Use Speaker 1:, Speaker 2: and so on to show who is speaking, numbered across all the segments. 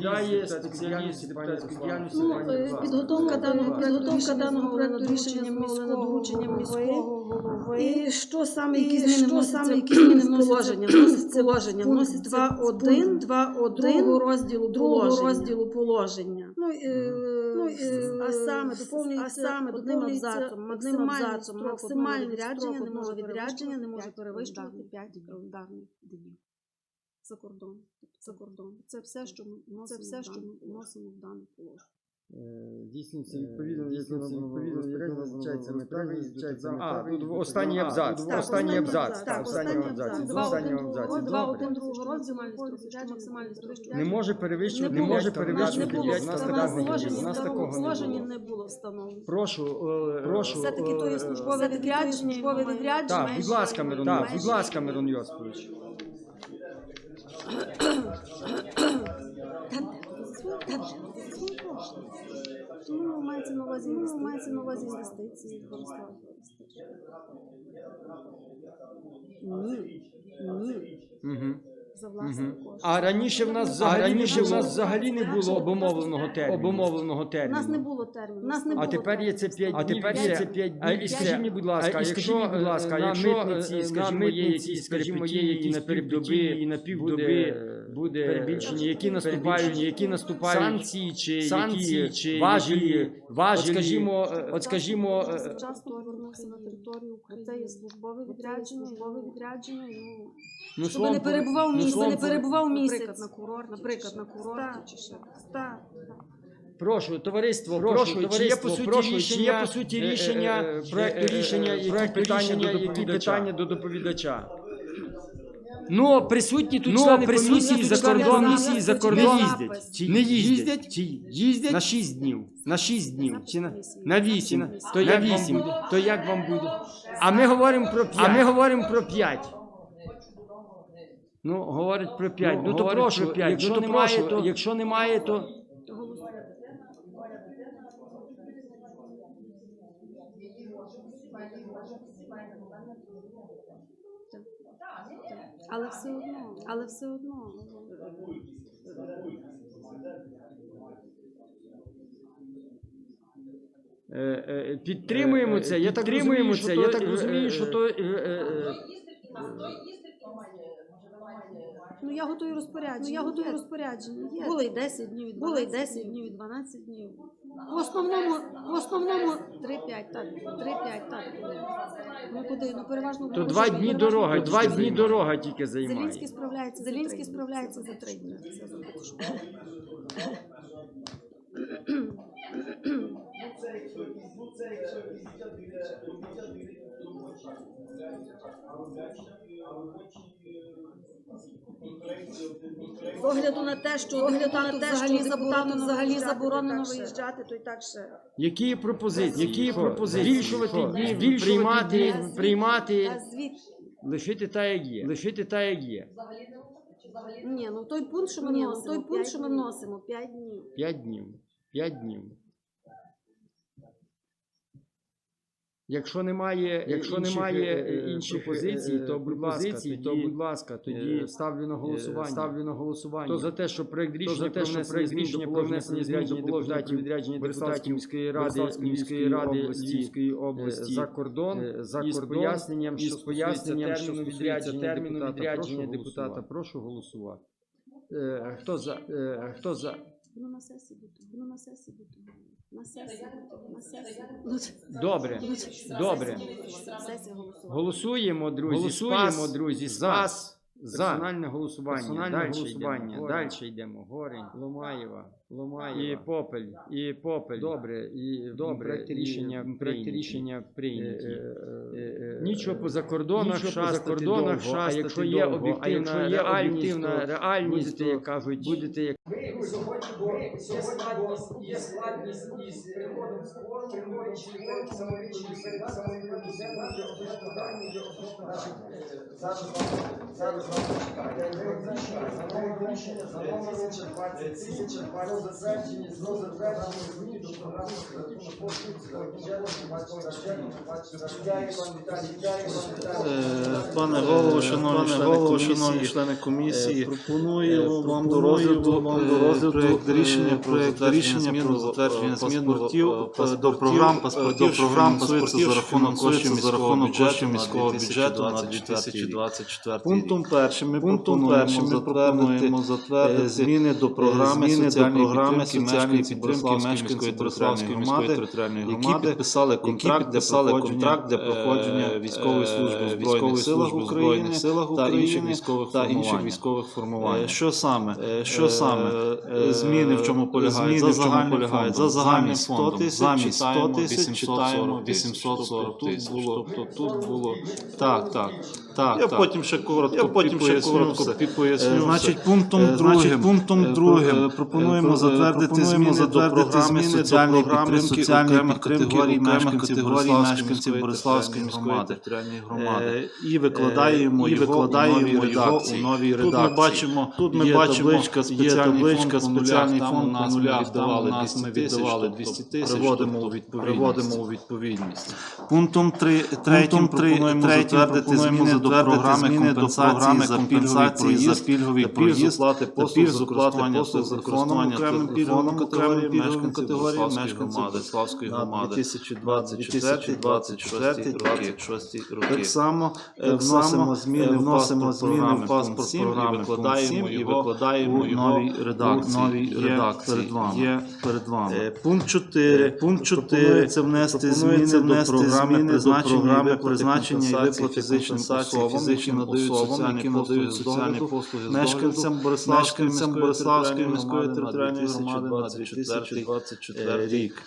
Speaker 1: відповідає спеціаліст депутатської діяльності.
Speaker 2: Ну, е, підготовка даного
Speaker 3: Підготовка даного проекту рішення
Speaker 2: міського
Speaker 3: дорученням міського голови.
Speaker 2: І що саме, які зміни
Speaker 3: саме,
Speaker 2: які зміни положення,
Speaker 3: пункт
Speaker 2: вносяться
Speaker 3: 2.1,
Speaker 2: 2.1,
Speaker 3: другого
Speaker 2: розділу
Speaker 3: другого розділу положення.
Speaker 2: Ну, е,
Speaker 3: Ну, е,
Speaker 2: а саме
Speaker 3: а
Speaker 2: доповнюється
Speaker 3: саме
Speaker 2: одним абзацом,
Speaker 3: одним абзацом,
Speaker 2: одного відрядження не може відрядження не може
Speaker 3: перевищувати
Speaker 2: перевищувати 5 календарних днів за кордон. За кордон. Це все, що ми вносимо,
Speaker 3: Це все, що
Speaker 2: ми вносимо в дане положення.
Speaker 1: Е, Здійснюється
Speaker 4: Е,
Speaker 1: відповідно,
Speaker 4: здійснюється відповідно,
Speaker 1: відповідно,
Speaker 4: як
Speaker 1: визначається мета
Speaker 4: визначається мета
Speaker 1: А, тут останній абзац. Останній абзац. Так, останній абзац. останній
Speaker 2: один
Speaker 1: абзац.
Speaker 3: Два один другого розділу
Speaker 2: строк
Speaker 3: строк
Speaker 1: Не може перевищувати
Speaker 2: Не
Speaker 1: може перевищувати
Speaker 2: не було
Speaker 1: п'ять. У нас такого не було. Такого не було.
Speaker 2: встановлено.
Speaker 1: Прошу, е, прошу.
Speaker 2: Все-таки то є
Speaker 1: е,
Speaker 2: службове відрядження.
Speaker 3: службове.
Speaker 1: Так, будь ласка, Мирон. Будь ласка, Мирон Йосипович.
Speaker 2: Ну, мається на увазі, ну, мається на увазі інвестиції, Борислав. Ні, ні,
Speaker 1: Угу.
Speaker 2: за
Speaker 1: Мгм.
Speaker 2: кошти.
Speaker 1: А раніше в нас
Speaker 2: А
Speaker 1: взагалі,
Speaker 2: раніше
Speaker 1: в нас взагалі не було обумовленого терміну. Обумовленого
Speaker 2: У
Speaker 1: терміну.
Speaker 2: нас не було терміну. У нас не
Speaker 1: А
Speaker 2: було
Speaker 1: тепер є це
Speaker 2: терміну.
Speaker 1: 5
Speaker 4: А тепер є
Speaker 1: це
Speaker 4: це
Speaker 1: 5
Speaker 4: днів.
Speaker 1: днів.
Speaker 4: І скажіть
Speaker 1: мені, будь ласка,
Speaker 4: а і
Speaker 1: якщо,
Speaker 4: скажіть будь ласка,
Speaker 1: на
Speaker 4: якщо,
Speaker 1: митниці,
Speaker 4: е,
Speaker 1: скажімо,
Speaker 4: на
Speaker 1: є
Speaker 4: митниці,
Speaker 1: якісь
Speaker 4: скажімо, є
Speaker 1: перипетії,
Speaker 4: якісь
Speaker 1: на півдоби,
Speaker 4: перипетії,
Speaker 1: і на півдоби буде
Speaker 4: перебільшені,
Speaker 1: які наступають, які наступають
Speaker 4: санкції чи
Speaker 1: санкції,
Speaker 4: які
Speaker 1: чи
Speaker 4: важелі,
Speaker 1: які важелі,
Speaker 4: от скажімо,
Speaker 1: е,
Speaker 4: от скажімо, е,
Speaker 2: Завчасно повернувся на територію України. Це є службове відрядження, службове відрядження. Ну,
Speaker 1: ну,
Speaker 2: щоб не перебував
Speaker 1: ну,
Speaker 2: місяць, не перебував місяць,
Speaker 3: Наприклад,
Speaker 2: на курорті,
Speaker 3: наприклад, на курорті
Speaker 2: Так,
Speaker 3: чи ще.
Speaker 2: так.
Speaker 1: Прошу, товариство,
Speaker 4: Прошу,
Speaker 1: прошу, чи є по суті
Speaker 4: прошу, чи
Speaker 1: рішення,
Speaker 4: є по суті
Speaker 1: е, е,
Speaker 4: рішення,
Speaker 1: е,
Speaker 4: е,
Speaker 1: проекту
Speaker 4: е, е,
Speaker 1: рішення, які
Speaker 4: проекту
Speaker 1: питання
Speaker 4: рішення,
Speaker 1: до
Speaker 4: які питання
Speaker 1: до доповідача?
Speaker 4: Ну, присутні тут
Speaker 1: Ну,
Speaker 4: члени
Speaker 1: присутні
Speaker 4: комісії за кордон,
Speaker 1: комісії
Speaker 4: за кордон
Speaker 1: не
Speaker 4: їздять. Чи
Speaker 1: Не
Speaker 4: їздять? Чи їздять?
Speaker 1: На 6 днів. На 6 днів.
Speaker 4: Чи на, на 8.
Speaker 1: То як вам буде?
Speaker 4: То як вам буде?
Speaker 1: А ми говоримо про 5.
Speaker 4: А ми говоримо про 5.
Speaker 1: Ну, говорять про 5. Ну, то прошу,
Speaker 4: про п'ять.
Speaker 1: якщо
Speaker 4: Ну, то
Speaker 1: немає,
Speaker 4: прошу,
Speaker 1: то... Якщо немає, то...
Speaker 2: Але все одно, але все одно.
Speaker 1: Е, е, Підтримуємо
Speaker 4: Е,
Speaker 1: це, я так розумію, що
Speaker 4: я
Speaker 1: то,
Speaker 4: так розумію, що то,
Speaker 2: Ну я готую розпорядження. Ну я готую розпорядження. Є. Були й 10 днів, і 12
Speaker 3: Були й
Speaker 2: 10 днів, і 12 днів. В основному, в основному 3-5, так, 3-5, так. Ну куди? Ну переважно
Speaker 1: То два дні дорога, два дні дорога тільки займає.
Speaker 2: Зелінський справляється. за
Speaker 3: Зелінський
Speaker 2: три дні.
Speaker 3: справляється за
Speaker 2: Це
Speaker 3: три дні. З огляду на те, що огляду на те, що
Speaker 2: взагалі заборонено
Speaker 3: взагалі
Speaker 2: виїжджати,
Speaker 3: заборонено виїжджати, то і так ще.
Speaker 1: Які є пропозиції?
Speaker 4: Які є пропозиції?
Speaker 1: Збільшувати дні, приймати, приймати,
Speaker 3: А звідки?
Speaker 1: лишити та як є. Лишити та як є.
Speaker 2: Ні, ну той пункт, що ми
Speaker 3: Ні, ну,
Speaker 2: вносимо,
Speaker 3: той пункт, що ми
Speaker 2: вносимо, 5 днів.
Speaker 1: П'ять днів. П'ять днів. Якщо немає,
Speaker 4: Якщо
Speaker 1: інших,
Speaker 4: немає,
Speaker 1: е,
Speaker 4: е,
Speaker 1: інших
Speaker 4: пропозицій, то,
Speaker 1: то
Speaker 4: будь ласка, тоді-
Speaker 1: то будь ласка, тоді
Speaker 4: е,
Speaker 1: ставлю на голосування.
Speaker 4: ставлю
Speaker 1: на голосування.
Speaker 4: Хто за те, що проект рішення
Speaker 1: за те,
Speaker 4: про
Speaker 1: що проект рішення про внесення змін до положення відрядження депутатів
Speaker 4: міської ради,
Speaker 1: міської ради Львівської
Speaker 4: е,
Speaker 1: області
Speaker 4: за кордон,
Speaker 1: е, за кордон
Speaker 4: поясненням, що
Speaker 1: поясненням,
Speaker 4: стосується
Speaker 1: що
Speaker 4: терміну відрядження
Speaker 1: терміну відрядження депутата. Прошу голосувати. Е, Хто за? Е, Хто за?
Speaker 2: Ну на сесії буде. Ну на сесії буде. На сесії буде. На сесії. Ну,
Speaker 1: Добре. Добре. Голосуємо, друзі.
Speaker 4: Голосуємо, друзі.
Speaker 1: Спас.
Speaker 4: За.
Speaker 1: Персональне голосування.
Speaker 4: Персональне
Speaker 1: Дальше
Speaker 4: голосування.
Speaker 1: Йдемо.
Speaker 4: Далі
Speaker 1: йдемо. Горень,
Speaker 4: Ломаєва,
Speaker 1: і
Speaker 4: Ломаєва.
Speaker 1: Попель, і Попель.
Speaker 4: Добре, і
Speaker 1: Добре,
Speaker 4: проект рішення
Speaker 1: проект рішення прийняті.
Speaker 4: Е, е, е,
Speaker 1: Нічого поза кордонах,
Speaker 4: нічого
Speaker 1: шастати
Speaker 4: кордонах
Speaker 1: довго, а
Speaker 4: шастати
Speaker 1: якщо є
Speaker 4: довго, а
Speaker 1: об'єктивна,
Speaker 4: якщо є
Speaker 1: реальність,
Speaker 4: об'єктивна реальність,
Speaker 1: будете,
Speaker 4: то
Speaker 1: як кажуть, будете як
Speaker 5: Ми сьогодні, бо є складність, є складність із переходом з кворуму, приходячи перед самовичним перед самовичним Зараз зараз рішення за номером 1020 про затвердження про затвердження змін до програми
Speaker 6: Пане голово, шановні члени
Speaker 7: голово, шановні члени комісії,
Speaker 6: е, пропоную
Speaker 7: е,
Speaker 6: вам до розгляду,
Speaker 7: вам до
Speaker 6: е,
Speaker 7: розгляду,
Speaker 6: проект
Speaker 7: е,
Speaker 6: рішення про
Speaker 7: рішення про затвердження змін до,
Speaker 6: е,
Speaker 7: е, програм
Speaker 6: е,
Speaker 7: паспортів, що
Speaker 6: програм
Speaker 7: фінансуються
Speaker 6: паспортів,
Speaker 7: за рахунок коштів
Speaker 6: за рахунок коштів міського бюджету на
Speaker 7: 2024 рік.
Speaker 6: Пунктом першим ми
Speaker 7: Пунктом
Speaker 6: пропонуємо
Speaker 7: першим ми
Speaker 6: затвердити е, зміни до програми соціальної
Speaker 7: програми
Speaker 6: підтримки мешканців Бориславської міської територіальної громади,
Speaker 7: територіальної
Speaker 6: які підписали контракт для
Speaker 7: підписали
Speaker 6: проходження,
Speaker 7: контракт для
Speaker 6: е,
Speaker 7: проходження
Speaker 6: військової служби в
Speaker 7: е,
Speaker 6: Збройних силах України та інших військових
Speaker 7: та інших військових формувань.
Speaker 6: Е, Що саме?
Speaker 7: Е, що саме?
Speaker 6: Е, Зміни в чому полягають? За загальним
Speaker 7: полягають? За загальним
Speaker 6: Замість 100
Speaker 7: фондом.
Speaker 6: тисяч
Speaker 7: Замість 100
Speaker 6: читаємо
Speaker 7: тисяч
Speaker 6: 840
Speaker 7: 840
Speaker 6: Тобто
Speaker 7: тисяч.
Speaker 6: Тут було,
Speaker 7: Тобто
Speaker 6: тут було. Так, так. Так,
Speaker 7: Я
Speaker 6: так.
Speaker 7: потім ще коротко
Speaker 6: Я потім ще коротко
Speaker 7: все.
Speaker 6: поясню.
Speaker 7: Е,
Speaker 6: все.
Speaker 7: Значить, пунктом
Speaker 6: Е,
Speaker 7: другим,
Speaker 6: значить, пунктом
Speaker 7: е,
Speaker 6: другим
Speaker 7: е, пропонуємо
Speaker 6: е,
Speaker 7: затвердити
Speaker 6: пропонуємо
Speaker 7: зміни до
Speaker 6: затвердити
Speaker 7: програми
Speaker 6: зміни до
Speaker 7: соціальної підтримки
Speaker 6: соціальної
Speaker 7: окремих
Speaker 6: підтримки
Speaker 7: категорій
Speaker 6: окремих
Speaker 7: мешканців
Speaker 6: категорій
Speaker 7: Бориславської
Speaker 6: мешканців Бориславської міської територіальної громади.
Speaker 7: Е, І викладаємо
Speaker 6: Е, і
Speaker 7: його
Speaker 6: викладаємо
Speaker 7: у новій
Speaker 6: його
Speaker 7: редакції.
Speaker 6: у новій
Speaker 7: Тут ми бачимо,
Speaker 6: Тут ми бачимо,
Speaker 7: табличка,
Speaker 6: є табличка, спеціальний фонд
Speaker 7: там
Speaker 6: по нулях,
Speaker 7: віддавали
Speaker 6: там у нас
Speaker 7: 200
Speaker 6: ми
Speaker 7: тисяч,
Speaker 6: віддавали
Speaker 7: тобто
Speaker 6: 200 тисяч,
Speaker 7: приводимо
Speaker 6: тобто
Speaker 7: у відповідність.
Speaker 6: приводимо у відповідність.
Speaker 7: Пунктом 3, третім пропонуємо затвердити зміни до програми компенсації за компенсації за пільговий проїзд
Speaker 6: оплати послуг
Speaker 7: за
Speaker 6: користування
Speaker 7: окремим пільговим категоріям
Speaker 6: мешканців мешканців
Speaker 7: громади
Speaker 6: Бориславської
Speaker 7: на
Speaker 6: громади
Speaker 7: 2024-2026 роки.
Speaker 6: 26 роки.
Speaker 7: Так само е,
Speaker 6: Так
Speaker 7: вносимо
Speaker 6: само,
Speaker 7: зміни,
Speaker 6: е,
Speaker 7: вносимо зміни в паспорт програми
Speaker 6: викладаємо
Speaker 7: і викладаємо його
Speaker 6: новій редакції.
Speaker 7: новій редакції.
Speaker 6: перед вами.
Speaker 7: Є перед вами.
Speaker 6: Е, Пункт 4.
Speaker 7: Пункт 4.
Speaker 6: Пропонується внести зміни до
Speaker 7: внести
Speaker 6: програми
Speaker 7: зміни
Speaker 6: призначення і
Speaker 7: призначення і виплати фізичним особам,
Speaker 6: фізичним
Speaker 7: які надають
Speaker 6: особам,
Speaker 7: соціальні
Speaker 6: які
Speaker 7: послуги
Speaker 6: надають соціальні послуги
Speaker 7: мешканцям Бориславської міської територіальної
Speaker 6: громади на
Speaker 7: 2024
Speaker 6: 2024
Speaker 7: рік.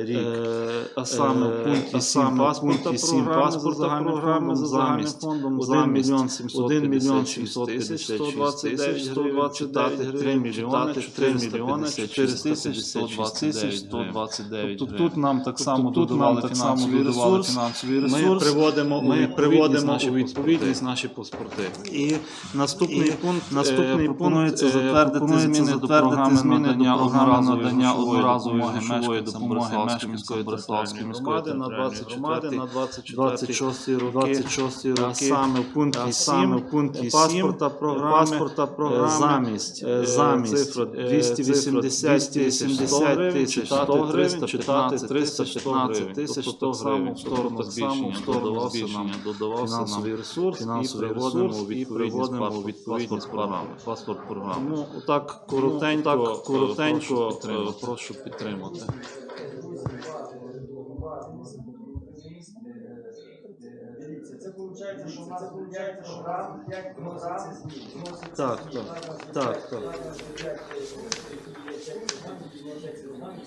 Speaker 6: Е, рік.
Speaker 7: Е,
Speaker 6: А саме в
Speaker 7: е,
Speaker 6: пункті
Speaker 7: а
Speaker 6: 7
Speaker 7: саме
Speaker 6: паспорта
Speaker 7: пункті 7
Speaker 6: програми
Speaker 7: паспорта програми за загальним
Speaker 6: замість
Speaker 7: фондом
Speaker 6: 1 мільйон
Speaker 7: 1 мільйон
Speaker 6: 756
Speaker 7: 756
Speaker 6: 129
Speaker 7: 129
Speaker 6: читати 3 мільйони
Speaker 7: 3
Speaker 6: 4 мільйони 456 тисяч 129
Speaker 7: Тобто тут нам так само
Speaker 6: тут
Speaker 7: додавали
Speaker 6: нам так само
Speaker 7: фінансовий ресурс. Ми приводимо
Speaker 6: Ми приводимо
Speaker 7: у відповідність
Speaker 6: наші паспорти.
Speaker 7: І наступний пункт
Speaker 6: наступний
Speaker 7: е, пропонується
Speaker 6: е,
Speaker 7: затвердити зміни до програми надання одноразової грошової допомоги Бориславської
Speaker 6: мешканцям
Speaker 7: Бориславської міської
Speaker 6: громади на
Speaker 7: громади на
Speaker 6: 24
Speaker 7: 26 роки,
Speaker 6: 26 роки,
Speaker 7: а саме в пункті 7,
Speaker 6: саме в пункті
Speaker 7: паспорта
Speaker 6: 7
Speaker 7: програми,
Speaker 6: паспорта програми,
Speaker 7: замість,
Speaker 6: е,
Speaker 7: замість
Speaker 6: цифра,
Speaker 7: е,
Speaker 6: 280
Speaker 7: 280
Speaker 6: тисяч,
Speaker 7: тисяч,
Speaker 6: 100
Speaker 7: 100
Speaker 6: гривень, читати
Speaker 7: 315
Speaker 6: 315
Speaker 7: тисяч,
Speaker 6: тисяч,
Speaker 7: 100
Speaker 6: 100 гривень.
Speaker 7: в сторону
Speaker 6: Тобто так само
Speaker 7: збільшення, додавався нам
Speaker 6: додавався нам
Speaker 7: ресурс,
Speaker 6: фінансовий ресурс, і приводимо у відповідність
Speaker 7: програми.
Speaker 6: Паспорт програми.
Speaker 7: Ну, так
Speaker 6: коротенько,
Speaker 7: так
Speaker 6: е,
Speaker 7: коротенько
Speaker 6: прошу підтримати.
Speaker 7: е, прошу підтримати.
Speaker 5: Дивіться, це виходить, що в нас виходить програм, 5 програм вноситься
Speaker 7: Так, так, так, так.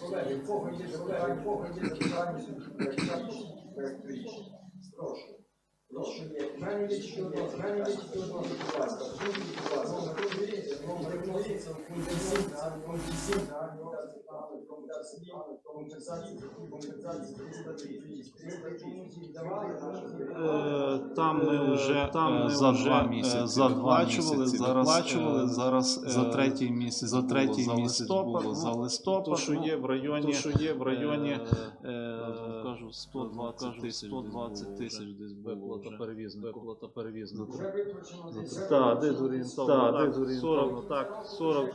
Speaker 5: Колеги, в кого є запитання, в кого є запитання, проект рішення? Прошу. Прошу, є. В мене є тільки одно, в мене є тільки одно, будь ласка. Будь ласка. Номер дивіться, номер вноситься в пункті 7, в пункті 7, компенсації, компенсації, компенсації, 330. 330 давали,
Speaker 7: Е, Там ми вже
Speaker 6: там
Speaker 7: е,
Speaker 6: ми
Speaker 7: за
Speaker 6: вже,
Speaker 7: два
Speaker 6: е,
Speaker 7: місяці
Speaker 6: за два місяці
Speaker 7: зараз
Speaker 6: виплачували,
Speaker 7: е,
Speaker 6: зараз
Speaker 7: за
Speaker 6: е,
Speaker 7: третій місяць
Speaker 6: за третій
Speaker 7: за
Speaker 6: місяць було, за
Speaker 7: ну,
Speaker 6: листопад,
Speaker 7: то, що
Speaker 6: ну,
Speaker 7: є в районі,
Speaker 6: то, що є в районі,
Speaker 7: е,
Speaker 6: е,
Speaker 7: 120
Speaker 6: кажу,
Speaker 7: тисяч,
Speaker 6: 120
Speaker 7: тисяч десь
Speaker 6: було
Speaker 7: виплата
Speaker 6: вже.
Speaker 7: Виплата перевізнику.
Speaker 5: Вже виплачено.
Speaker 7: Так, десь орієнтовно.
Speaker 6: Так,
Speaker 7: Так,
Speaker 6: десь
Speaker 7: 40, так, 40.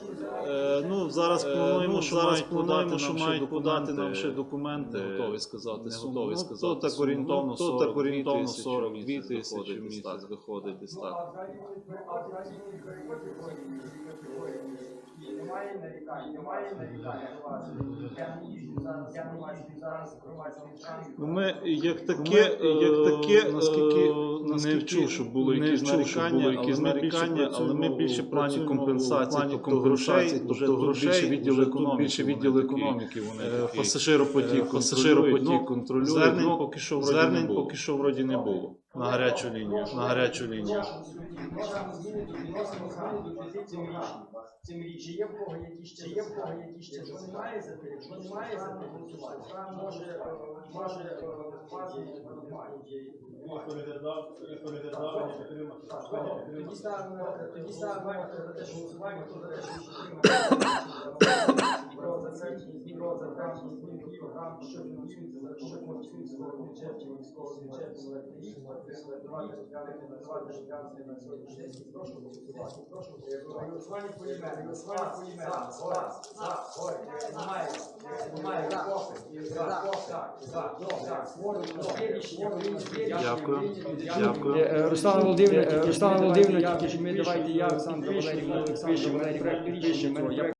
Speaker 7: Е, ну, зараз
Speaker 6: Е,
Speaker 7: плануємо,
Speaker 6: ну,
Speaker 7: що
Speaker 6: зараз
Speaker 7: мають
Speaker 6: плануємо,
Speaker 7: подати
Speaker 6: що
Speaker 7: нам ще
Speaker 6: мають подати
Speaker 7: документи.
Speaker 6: нам ще документи.
Speaker 7: Не готовий сказати
Speaker 6: Не.
Speaker 7: Ну,
Speaker 6: сказати
Speaker 7: то так орієнтовно
Speaker 6: Ну,
Speaker 7: 42
Speaker 6: так орієнтовно
Speaker 7: тисячі
Speaker 6: 42
Speaker 7: місяць
Speaker 6: тисячі
Speaker 7: виходить
Speaker 6: в
Speaker 7: десь
Speaker 6: місяць
Speaker 7: так.
Speaker 6: виходить десь
Speaker 5: Ну,
Speaker 6: так.
Speaker 5: Нарікань, немає нарікань зараз.
Speaker 7: Ну, як таке, як таке,
Speaker 6: е,
Speaker 7: наскільки
Speaker 6: не вчув, що було якісь нарікання, але ми більше
Speaker 7: нарікання, але ми більше
Speaker 6: в
Speaker 7: плані
Speaker 6: плані
Speaker 7: компенсації, тобто грошей,
Speaker 6: тобто
Speaker 7: тобто
Speaker 6: грошей,
Speaker 7: відділ економіки,
Speaker 6: більше відділ економіки, вони
Speaker 7: Е. Пасажиропотік
Speaker 6: Е, пасажиропотік
Speaker 7: Ну,
Speaker 6: контролюють.
Speaker 7: Звернень
Speaker 6: Ну,
Speaker 7: поки що вроді не було.
Speaker 6: На гарячу лінію. На гарячу лінію.
Speaker 5: Є в кого якісь ще, є в кого якісь ще, якщо немає якщо немає може, може, немає. Тоді тоді за те, що голосування, хто за те, про за те, що змінив програм, що фінансується, за що фінансується за бюджетів військового бюджету рік, давати розглянути, на. Прошу голосувати, прошу. Голосування по голосування по за, немає, немає, за.
Speaker 7: Дякую.
Speaker 5: Дякую.
Speaker 4: Е, Володимирівна, тільки ж ми давайте я, Олександр пишемо, проект рішення,